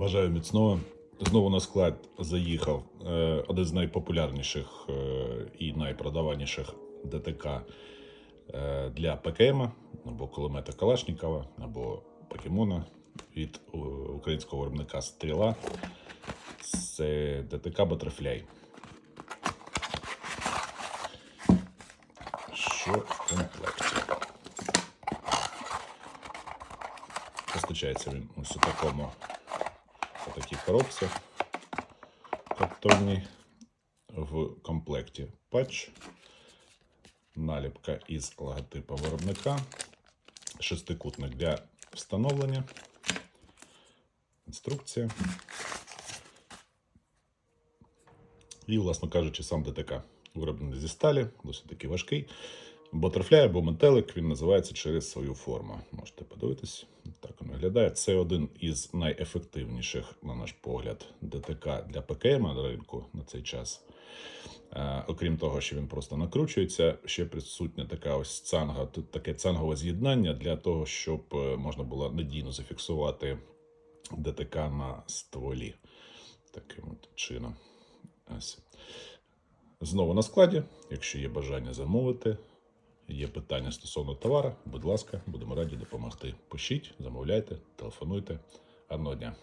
Бажаю міцного. Знову на склад заїхав е, один з найпопулярніших е, і найпродаваніших ДТК е, для ПКМ або кулемета Калашнікова, або Покемона від українського виробника Стріла. Це ДТК Батерфляй. Що в комплекті? Постачається він ось у такому такій коробці картонній в комплекті патч, наліпка із логотипом виробника, шестикутник для встановлення, інструкція. І, власно кажучи, сам ДТК вироблений зі сталі, досить таки важкий. Батерфляй або метелик він називається через свою форму. Можете подивитись, виглядає. Це один із найефективніших, на наш погляд, ДТК для ПКМ на ринку на цей час. Е, окрім того, що він просто накручується, ще присутня така ось цанга, таке цангове з'єднання для того, щоб е, можна було надійно зафіксувати ДТК на стволі. Таким от чином. Ось. Знову на складі. Якщо є бажання замовити, є питання стосовно товару, будь ласка, будемо раді допомогти. Пишіть, замовляйте, телефонуйте. Гарного дня!